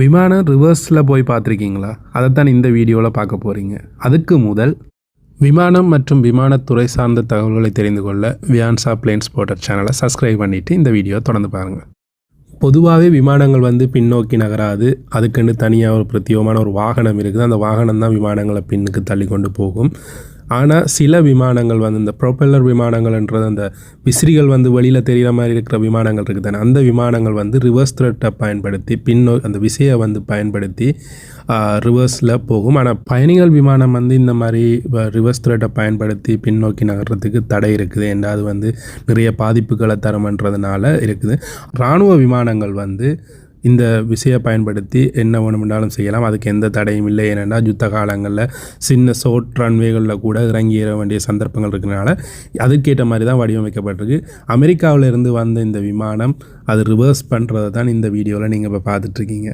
விமானம் ரிவர்ஸில் போய் பார்த்துருக்கீங்களா? அதைத்தான் இந்த வீடியோவில் பார்க்க போகிறீங்க அதுக்கு முதல் விமானம் மற்றும் விமானத்துறை சார்ந்த தகவல்களை தெரிந்து கொள்ள வியான்சா பிளேன்ஸ் போட்டர் சேனலை சப்ஸ்கிரைப் பண்ணிவிட்டு இந்த வீடியோ தொடர்ந்து பாருங்கள் பொதுவாகவே விமானங்கள் வந்து பின்னோக்கி நகராது. அதுக்குன்னு தனியாக ஒரு பிரத்யேகமான ஒரு வாகனம் இருக்குது. அந்த வாகனம் தான் விமானங்களை பின்னுக்கு தள்ளி கொண்டு போகும். ஆனால் சில விமானங்கள் வந்து இந்த ப்ரொப்பல்லர் விமானங்கள்ன்றது அந்த விசிறிகள் வந்து வெளியில் தெரிகிற மாதிரி இருக்கிற விமானங்கள் இருக்குது தானே அந்த விமானங்கள் வந்து ரிவர்ஸ் த்ரெட்டை பயன்படுத்தி பின்னோ அந்த விசையை வந்து பயன்படுத்தி ரிவர்ஸில் போகும். ஆனால் பயணிகள் விமானம் வந்து இந்த மாதிரி ரிவர்ஸ் த்ரெட்டை பயன்படுத்தி பின்னோக்கி நகர்றதுக்கு தடை இருக்குது. ஏன்னா அது வந்து நிறைய பாதிப்புகளை தருமன்றதுனால இருக்குது. இராணுவ விமானங்கள் வந்து இந்த விசையை பயன்படுத்தி என்ன வேணுமென்றாலும் செய்யலாம். அதுக்கு எந்த தடையும் இல்லை. ஏனென்றால் யுத்த காலங்களில் சின்ன சோட் ரன்வேகளில் கூட இறங்கிற வேண்டிய சந்தர்ப்பங்கள் இருக்கிறனால அதுக்கேற்ற மாதிரி தான் வடிவமைக்கப்பட்டிருக்கு. அமெரிக்காவில் இருந்து வந்த இந்த விமானம் அது ரிவர்ஸ் பண்ணுறதை தான் இந்த வீடியோவில் நீங்கள் இப்போ பார்த்துட்ருக்கீங்க